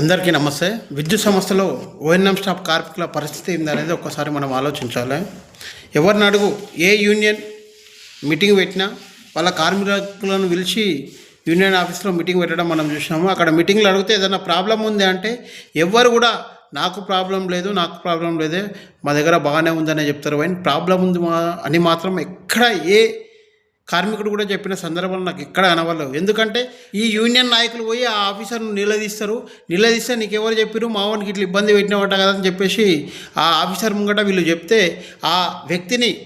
అందరికీ నమస్తే. విద్యుత్ సంస్థలో ఓఎన్ఎం స్టాఫ్ కార్మికుల పరిస్థితి ఏంది అనేది ఒక్కసారి మనం ఆలోచించాలి. ఎవరిని అడుగు? ఏ యూనియన్ మీటింగ్ పెట్టినా వాళ్ళ కార్మికులను పిలిచి యూనియన్ ఆఫీస్లో మీటింగ్ పెట్టడం మనం చూసినాము. అక్కడ మీటింగ్లో అడిగితే ఏదైనా ప్రాబ్లం ఉంది అంటే ఎవ్వరు కూడా నాకు ప్రాబ్లం లేదు నాకు ప్రాబ్లం లేదే మా దగ్గర బాగానే ఉందనే చెప్తారు. కానీ ప్రాబ్లం ఉంది మా అని మాత్రం ఎక్కడ ఏ కార్మికుడు కూడా చెప్పిన సందర్భాలు నాకు ఎక్కడ కనవలేదు ఎందుకంటే ఈ యూనియన్ నాయకులు పోయి ఆ ఆఫీసర్ను నిలదీస్తారు. నిలదీస్తే నీకు ఎవరు మా మావానికి ఇట్లా ఇబ్బంది పెట్టినవట కదా అని చెప్పేసి ఆ ఆఫీసర్ ముంగట వీళ్ళు చెప్తే ఆ వ్యక్తిని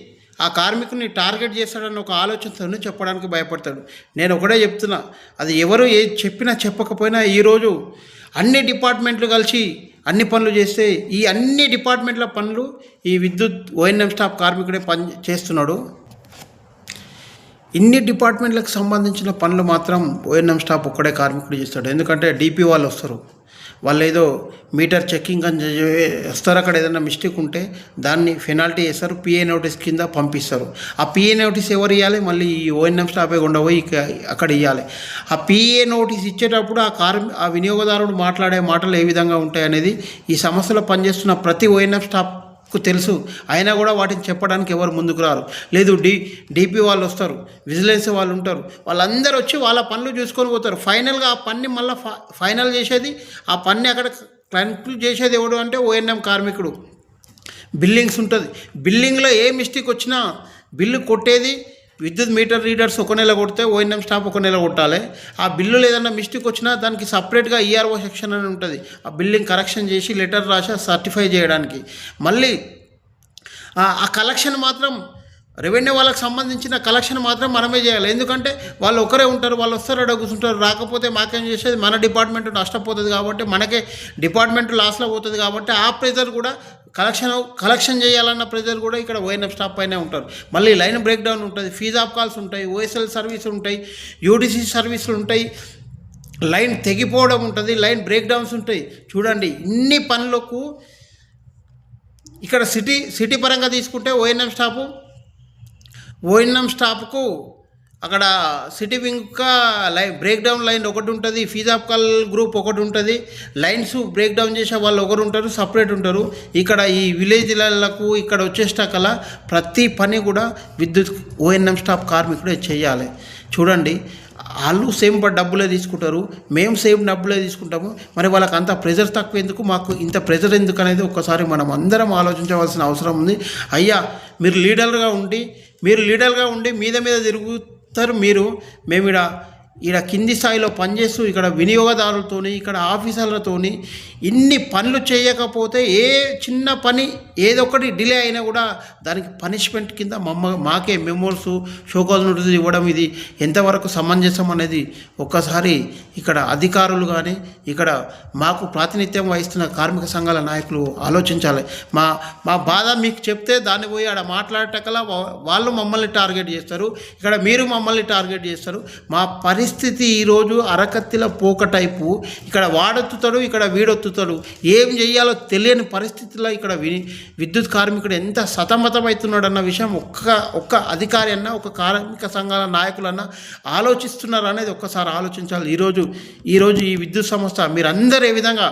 ఆ కార్మికుని టార్గెట్ చేస్తాడని ఒక ఆలోచనతో చెప్పడానికి భయపడతాడు. నేను ఒకటే చెప్తున్నా అది ఎవరు ఏ చెప్పినా చెప్పకపోయినా ఈరోజు అన్ని డిపార్ట్మెంట్లు కలిసి అన్ని పనులు చేస్తే ఈ అన్ని డిపార్ట్మెంట్ల పనులు ఈ విద్యుత్ ఓఎన్ఎం స్టాఫ్ కార్మికుడే పని చేస్తున్నాడు. ఇన్ని డిపార్ట్మెంట్లకు సంబంధించిన పనులు మాత్రం ఓఎన్ఎం స్టాఫ్ ఒక్కడే కార్మికుడు చేస్తాడు. ఎందుకంటే డీపీ వాళ్ళు వస్తారు. వాళ్ళు ఏదో మీటర్ చెక్కింగ్ అని వస్తారు అక్కడ ఏదైనా మిస్టేక్ ఉంటే దాన్ని పెనాల్టీ చేస్తారు. పిఏ నోటీస్ కింద పంపిస్తారు. ఆ పిఏ నోటీస్ ఎవరు ఇవ్వాలి మళ్ళీ ఈ ఓఎన్ఎం స్టాఫే ఉండబోయి అక్కడ ఇవ్వాలి ఆ పిఏ నోటీస్ ఇచ్చేటప్పుడు ఆ కార్మి ఆ వినియోగదారుడు మాట్లాడే మాటలు ఏ విధంగా ఉంటాయి అనేది ఈ సంస్థలో పనిచేస్తున్న ప్రతి ఓఎన్ఎం స్టాఫ్ తెలుసు. అయినా కూడా వాటిని చెప్పడానికి ఎవరు ముందుకు రారు. లేదు డి డీపీ వాళ్ళు వస్తారు. విజిలెన్స్ వాళ్ళు ఉంటారు. వాళ్ళందరూ వచ్చి వాళ్ళ పనులు చూసుకొని పోతారు. ఫైనల్గా ఆ పని మళ్ళీ ఫైనల్ చేసేది ఆ పని అక్కడ కన్క్లూడ్ చేసేది ఎవడు అంటే ఓఎన్ఎం కార్మికుడు. బిల్లింగ్స్ ఉంటుంది. బిల్లింగ్లో ఏ మిస్టేక్ వచ్చినా బిల్లు కొట్టేది విద్యుత్ మీటర్ రీడర్స్ ఒక నెల కొడితే ఓఎన్ఎం స్టాంప్ ఒక నెల కొట్టాలి. ఆ బిల్లు ఏదైనా మిస్టేక్ వచ్చినా దానికి సపరేట్గా ఈఆర్ఓ సెక్షన్ అని ఉంటుంది. ఆ బిల్లింగ్ కరెక్షన్ చేసి లెటర్ రాసి సర్టిఫై చేయడానికి. మళ్ళీ ఆ కలెక్షన్ మాత్రం రెవెన్యూ వాళ్ళకి సంబంధించిన కలెక్షన్ మాత్రం మనమే చేయాలి. ఎందుకంటే వాళ్ళు ఒకరే ఉంటారు వాళ్ళు వస్తారు అక్కడ కూర్చుంటారు. రాకపోతే మాకేం చేసేది? మన డిపార్ట్మెంట్ నష్టపోతుంది కాబట్టి మనకే డిపార్ట్మెంట్ లాస్లో పోతుంది కాబట్టి ఆ ప్రెజర్ కూడా కలెక్షన్ కలెక్షన్ చేయాలన్న ప్రెజర్ కూడా ఇక్కడ ఓఎన్ఎఫ్ స్టాప్ పైనే ఉంటారు మళ్ళీ లైన్ బ్రేక్ డౌన్ ఉంటుంది. ఫీజ్ ఆఫ్ కాల్స్ ఉంటాయి ఓఎస్ఎల్ సర్వీసులు ఉంటాయి యూడిసి సర్వీసులు ఉంటాయి. లైన్ తెగిపోవడం ఉంటుంది లైన్ బ్రేక్ డౌన్స్ ఉంటాయి. చూడండి ఇన్ని పనులకు ఇక్కడ సిటీ సిటీ పరంగా తీసుకుంటే ఓఎన్ఎం స్టాపు ఓఎన్ఎం స్టాప్కు అక్కడ city wing line breakdown line ఒకటి ఉంటుంది ఫీజ్ గ్రూప్ ఒకటి ఉంటుంది. లైన్స్ బ్రేక్ డౌన్ చేసే వాళ్ళు ఒకరు ఉంటారు సపరేట్ ఉంటారు. ఇక్కడ ఈ విలేజ్లకు ఇక్కడ వచ్చేసాకల ప్రతి పని కూడా విద్యుత్ ఓఎన్ఎం స్టాఫ్ కార్మికుడే చేయాలి. చూడండి వాళ్ళు సేమ్ డబ్బులే తీసుకుంటారు మేము సేమ్ డబ్బులే తీసుకుంటాము. మరి వాళ్ళకి అంత ప్రెజర్ తక్కువ ఎందుకు? మాకు ఇంత ప్రెజర్ ఎందుకు అనేది ఒక్కసారి మనం అందరం ఆలోచించవలసిన అవసరం ఉంది. అయ్యా మీరు లీడర్గా ఉండి మీరు లీడర్గా ఉండి మీద మీద తిరుగుతారు మీరు. మేము ఇక్కడ ఇక్కడ కింది స్థాయిలో పనిచేస్తూ ఇక్కడ వినియోగదారులతోని ఇక్కడ ఆఫీసర్లతోని ఇన్ని పనులు చేయకపోతే ఏ చిన్న పని ఏదొకటి డిలే అయినా కూడా దానికి పనిష్మెంట్ కింద మమ్మ మాకే మెమోర్స్ షోకాజ్ నోటీసులు ఇవ్వడం ఇది ఎంతవరకు సమంజసం అనేది ఒక్కసారి ఇక్కడ అధికారులు కానీ ఇక్కడ మాకు ప్రాతినిధ్యం వహిస్తున్న కార్మిక సంఘాల నాయకులు ఆలోచించాలి. మా మా బాధ మీకు చెప్తే దాన్ని పోయి ఆడ మాట్లాడటకలా వాళ్ళు మమ్మల్ని టార్గెట్ చేస్తారు. ఇక్కడ మీరు మమ్మల్ని టార్గెట్ చేస్తారు. మా పరిస్థితి ఈరోజు అరకత్తిల పోక టైపు. ఇక్కడ వాడొత్తుతాడు ఇక్కడ వీడొత్తుతాడు. ఏం చేయాలో తెలియని పరిస్థితిలో ఇక్కడ వి విద్యుత్ కార్మికుడు ఎంత సతమతమవుతున్నాడు అన్న విషయం ఒక్క ఒక్క అధికారి అన్న ఒక కార్మిక సంఘాల నాయకులన్నా ఆలోచిస్తున్నారు అనేది ఒక్కసారి ఆలోచించాలి. ఈరోజు ఈరోజు ఈ విద్యుత్ సంస్థ మీరందరూ ఏ విధంగా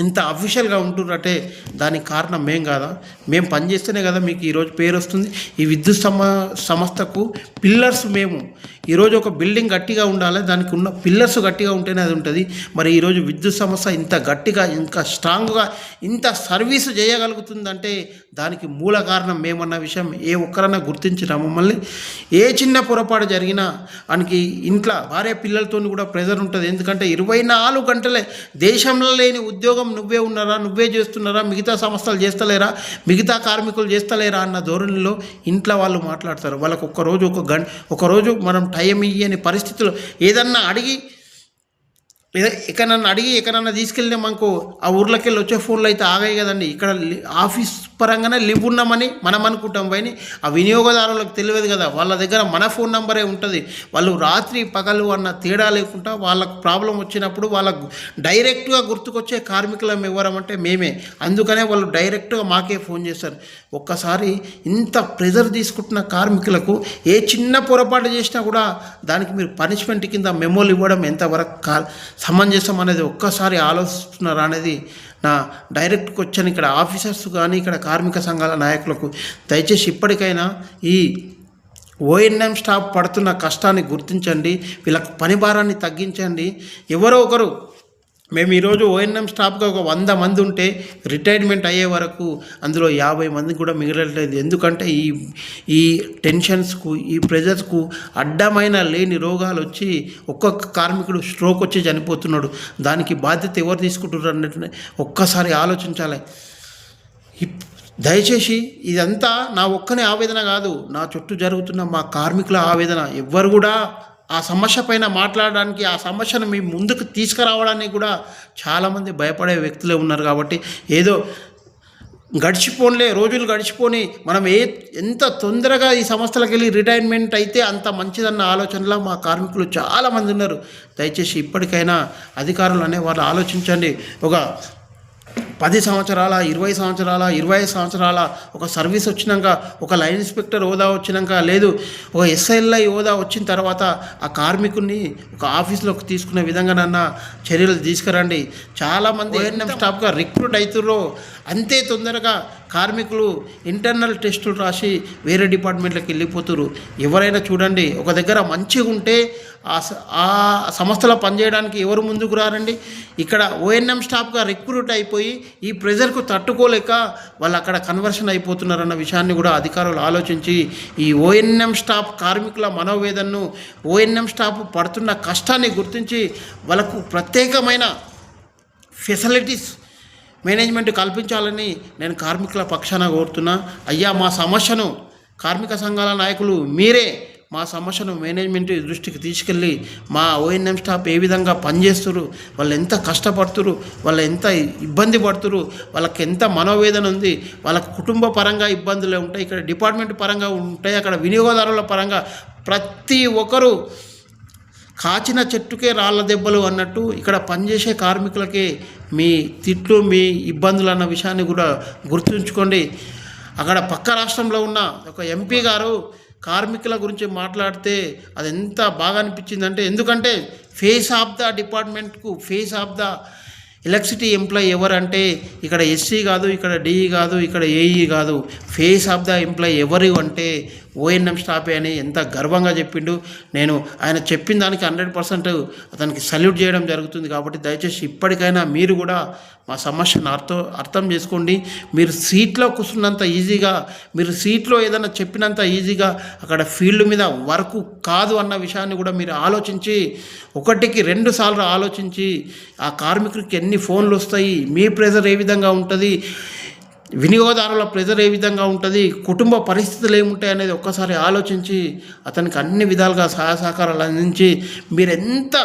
ఇంత అఫీషియల్గా ఉంటున్నట్టే దానికి కారణం మేం కాదా? మేము పనిచేస్తేనే కదా మీకు ఈరోజు పేరు వస్తుంది. ఈ విద్యుత్ సమ సంస్థకు పిల్లర్స్ మేము. ఈరోజు ఒక బిల్డింగ్ గట్టిగా ఉండాలి దానికి ఉన్న పిల్లర్స్ గట్టిగా ఉంటేనే అది ఉంటుంది. మరి ఈరోజు విద్యుత్ సంస్థ ఇంత గట్టిగా ఇంకా స్ట్రాంగ్గా ఇంత సర్వీస్ చేయగలుగుతుందంటే దానికి మూల కారణం మేమన్న విషయం ఏ ఒక్కరన్నా గుర్తించినా మమ్మల్ని. ఏ చిన్న పొరపాటు జరిగినా ఆయనకి ఇంట్లో భార్య పిల్లలతో కూడా ప్రెజర్ ఉంటుంది. ఎందుకంటే ఇరవై నాలుగు గంటలే దేశంలో లేని ఉద్యోగం నువ్వే ఉన్నారా? నువ్వే చేస్తున్నారా? మిగతా సంస్థలు చేస్తలేరా? మిగతా కార్మికులు చేస్తలేరా? అన్న ధోరణిలో ఇంట్లో వాళ్ళు మాట్లాడతారు. వాళ్ళకు ఒక్క రోజు ఒక గంట ఒక రోజు మనం టైం ఇయ్యని పరిస్థితులు ఏదన్నా అడిగి లేదా ఎక్కడన్నా అడిగి ఎక్కడన్నా తీసుకెళ్ళినా మనకు ఆ ఊర్లోకి వెళ్ళి వచ్చే ఫోన్లు అయితే ఆగాయి కదండి. ఇక్కడ ఆఫీస్ పరంగానే లివ్ ఉన్నామని మనం అనుకుంటాం పోయి ఆ వినియోగదారులకు తెలియదు కదా వాళ్ళ దగ్గర మన ఫోన్ నంబరే ఉంటుంది. వాళ్ళు రాత్రి పగలు అన్న తేడా లేకుండా వాళ్ళకు ప్రాబ్లం వచ్చినప్పుడు వాళ్ళకు డైరెక్ట్గా గుర్తుకొచ్చే కార్మికులం ఎవరమంటే మేమే. అందుకనే వాళ్ళు డైరెక్ట్గా మాకే ఫోన్ చేస్తారు. ఒక్కసారి ఇంత ప్రెజర్ తీసుకుంటున్న కార్మికులకు ఏ చిన్న పొరపాటు చేసినా కూడా దానికి మీరు పనిష్మెంట్ కింద మెమోలు ఇవ్వడం ఎంతవరకు కా సమంజసం అనేది ఒక్కసారి ఆలోచిస్తున్నారా అనేది నా డైరెక్ట్ క్వశ్చన్ ఇక్కడ ఆఫీసర్స్ కానీ ఇక్కడ కార్మిక సంఘాల నాయకులకు. దయచేసి ఇప్పటికైనా ఈ ఓఎన్ఎం స్టాఫ్ పడుతున్న కష్టాన్ని గుర్తించండి వీళ్ళకు పని భారాన్ని తగ్గించండి. ఎవరో ఒకరు మేము ఈరోజు ఓఎన్ఎం స్టాఫ్గా ఒక వంద మంది ఉంటే రిటైర్మెంట్ అయ్యే వరకు అందులో యాభై మంది కూడా మిగలట్లేదు ఎందుకంటే ఈ ఈ టెన్షన్స్కు ఈ ప్రెజర్స్కు అడ్డమైన లేని రోగాలు వచ్చి ఒక్కొక్క కార్మికుడు స్ట్రోక్ వచ్చి చనిపోతున్నాడు. దానికి బాధ్యత ఎవరు తీసుకుంటున్నారు అన్నట్టు ఒక్కసారి ఆలోచించాలి. దయచేసి ఇదంతా నా ఒక్కనే ఆవేదన కాదు. నా చుట్టూ జరుగుతున్న మా కార్మికుల ఆవేదన. ఎవ్వరు కూడా ఆ సమస్య పైన మాట్లాడడానికి ఆ సమస్యను మీ ముందుకు తీసుకురావడానికి కూడా చాలామంది భయపడే వ్యక్తులే ఉన్నారు కాబట్టి ఏదో గడిచిపోన్లే రోజులు గడిచిపోని మనం ఏ ఎంత తొందరగా ఈ సంస్థలకు వెళ్ళి రిటైర్మెంట్ అయితే అంత మంచిదన్న ఆలోచనలో మా కార్మికులు చాలామంది ఉన్నారు. దయచేసి ఇప్పటికైనా అధికారులు అనే వాళ్ళు ఆలోచించండి. ఒక పది సంవత్సరాల ఇరవై సంవత్సరాల ఇరవై సంవత్సరాల ఒక సర్వీస్ వచ్చినాక ఒక లైన్ ఇన్స్పెక్టర్ హోదా వచ్చినాక లేదు ఒక ఎస్ఐఎల్ఐ హోదా వచ్చిన తర్వాత ఆ కార్మికుడిని ఒక ఆఫీస్లోకి తీసుకునే విధంగానన్నా చర్యలు తీసుకురండి. చాలామంది ఓఎన్ఎం స్టాఫ్గా రిక్రూట్ అవుతుర్రో అంతే తొందరగా కార్మికులు ఇంటర్నల్ టెస్టులు రాసి వేరే డిపార్ట్మెంట్లకు వెళ్ళిపోతురు. ఎవరైనా చూడండి ఒక దగ్గర మంచిగా ఉంటే ఆ స- ఆ సంస్థలో పనిచేయడానికి ఎవరు ముందుకు రారండి? ఇక్కడ ఓఎన్ఎం స్టాఫ్గా రిక్రూట్ అయిపోయి ఈ ప్రెజర్కు తట్టుకోలేక వాళ్ళు అక్కడ కన్వర్షన్ అయిపోతున్నారన్న విషయాన్ని కూడా అధికారులు ఆలోచించి ఈ ఓఎన్ఎం స్టాఫ్ కార్మికుల మనోవేదనను ఓఎన్ఎం స్టాఫ్ పడుతున్న కష్టాన్ని గుర్తించి వాళ్ళకు ప్రత్యేకమైన ఫెసిలిటీస్ మేనేజ్మెంట్ కల్పించాలని నేను కార్మికుల పక్షాన కోరుతున్నా. అయ్యా మా సమస్యను కార్మిక సంఘాల నాయకులు మీరే మా సమస్యను మేనేజ్మెంట్ దృష్టికి తీసుకెళ్ళి మా ఓఎన్ఎం స్టాఫ్ ఏ విధంగా పనిచేస్తురు వాళ్ళు ఎంత కష్టపడుతురు వాళ్ళు ఎంత ఇబ్బంది పడుతురు వాళ్ళకి ఎంత మనోవేదన ఉంది వాళ్ళకు కుటుంబ పరంగా ఇబ్బందులు ఉంటాయి ఇక్కడ డిపార్ట్మెంట్ పరంగా ఉంటాయి అక్కడ వినియోగదారుల పరంగా ప్రతి ఒక్కరూ కాచిన చెట్టుకే రాళ్ళ దెబ్బలు అన్నట్టు ఇక్కడ పనిచేసే కార్మికులకే మీ తిట్లు మీ ఇబ్బందులు అన్న విషయాన్ని కూడా గుర్తుంచుకోండి. అక్కడ పక్క రాష్ట్రంలో ఉన్న ఒక ఎంపీ గారు కార్మికుల గురించి మాట్లాడితే అది ఎంత బాగా అనిపించిందంటే ఎందుకంటే face of the డిపార్ట్మెంట్కు face of the electricity employee ఎవరంటే ఇక్కడ ఎస్సీ కాదు ఇక్కడ డిఈ కాదు ఇక్కడ ఏఈ కాదు ఫేస్ ఆఫ్ ద ఎంప్లాయీ ఎవరు అంటే ఓఎన్ఎం స్టాఫే అని ఎంత గర్వంగా చెప్పిండు. నేను ఆయన చెప్పిన దానికి హండ్రెడ్ పర్సెంట్ అతనికి సల్యూట్ చేయడం జరుగుతుంది కాబట్టి దయచేసి ఇప్పటికైనా మీరు కూడా మా సమస్యను అర్థం అర్థం చేసుకోండి. మీరు సీట్లో కూర్చున్నంత ఈజీగా మీరు సీట్లో ఏదైనా చెప్పినంత ఈజీగా అక్కడ ఫీల్డ్ మీద వర్క్ కాదు అన్న విషయాన్ని కూడా మీరు ఆలోచించి ఒకటికి రెండు సార్లు ఆలోచించి ఆ కార్మికుడికి ఎన్ని ఫోన్లు వస్తాయి మీ ప్రెజర్ ఏ విధంగా ఉంటుంది వినియోగదారుల ప్రెజర్ ఏ విధంగా ఉంటుంది? కుటుంబ పరిస్థితులు ఏముంటాయి అనేది ఒక్కసారి ఆలోచించి అతనికి అన్ని విధాలుగా సహాయ సహకారాలు అందించి మీరు ఎంత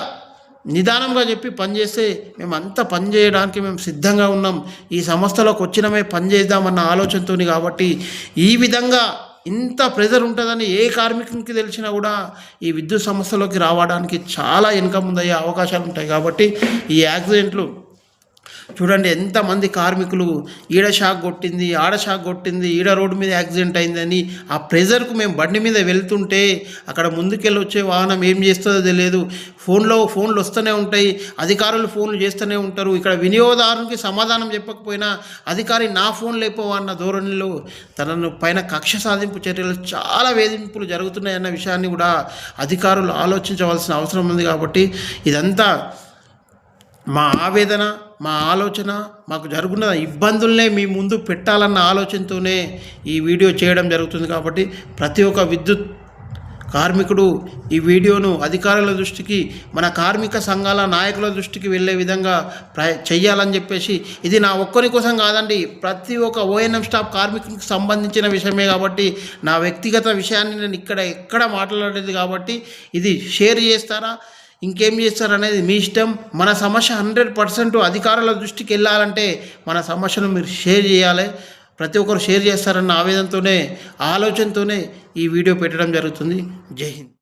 నిదానంగా చెప్పి పనిచేస్తే మేము అంత పని చేయడానికి మేము సిద్ధంగా ఉన్నాం. ఈ సంస్థలోకి వచ్చినమే పని చేద్దామన్న ఆలోచనతో కాబట్టి ఈ విధంగా ఇంత ప్రెజర్ ఉంటుందని ఏ కార్మికునికి తెలిసినా కూడా ఈ విద్యుత్ సంస్థలోకి రావడానికి చాలా వెనుక ముందయ్యే అవకాశాలు ఉంటాయి కాబట్టి ఈ యాక్సిడెంట్లు చూడండి ఎంతమంది కార్మికులు ఈడ షాక్ కొట్టింది ఆడ షాక్ కొట్టింది ఈడ రోడ్డు మీద యాక్సిడెంట్ అయిందని ఆ ప్రెజర్కు మేము బండి మీద వెళ్తుంటే అక్కడ ముందుకెళ్ళి వచ్చే వాహనం ఏం చేస్తుందో తెలియదు. ఫోన్లో ఫోన్లు వస్తూనే ఉంటాయి. అధికారులు ఫోన్లు చేస్తూనే ఉంటారు. ఇక్కడ వినియోగదారునికి సమాధానం చెప్పకపోయినా అధికారి నా ఫోన్ లేకపోవన్న అన్న ధోరణిలో తనను పైన కక్ష సాధింపు చర్యలు చాలా వేధింపులు జరుగుతున్నాయన్న విషయాన్ని కూడా అధికారులు ఆలోచించవలసిన అవసరం ఉంది కాబట్టి ఇదంతా మా ఆవేదన. మా ఆలోచన మాకు జరుగుతున్న ఇబ్బందుల్నే మీ ముందు పెట్టాలన్న ఆలోచనతోనే ఈ వీడియో చేయడం జరుగుతుంది కాబట్టి ప్రతి ఒక్క విద్యుత్ కార్మికుడు ఈ వీడియోను అధికారుల దృష్టికి మన కార్మిక సంఘాల నాయకుల దృష్టికి వెళ్ళే విధంగా ప్ర చెయ్యాలని చెప్పేసి ఇది నా ఒక్కరి కోసం కాదండి ప్రతి ఒక్క ఓఎన్ఎం స్టాఫ్ కార్మికునికి సంబంధించిన విషయమే కాబట్టి నా వ్యక్తిగత విషయాన్ని నేను ఇక్కడ ఎక్కడ మాట్లాడేది కాబట్టి ఇది షేర్ చేస్తారా? ఇంకేం చేస్తారు అనేది మీ ఇష్టం. మన సమస్య హండ్రెడ్ పర్సెంట్ అధికారుల దృష్టికి వెళ్ళాలంటే మన సమస్యను మీరు షేర్ చేయాలి. ప్రతి ఒక్కరు షేర్ చేస్తారన్న ఆవేదనతోనే ఆలోచనతోనే ఈ వీడియో పెట్టడం జరుగుతుంది. జై హింద్.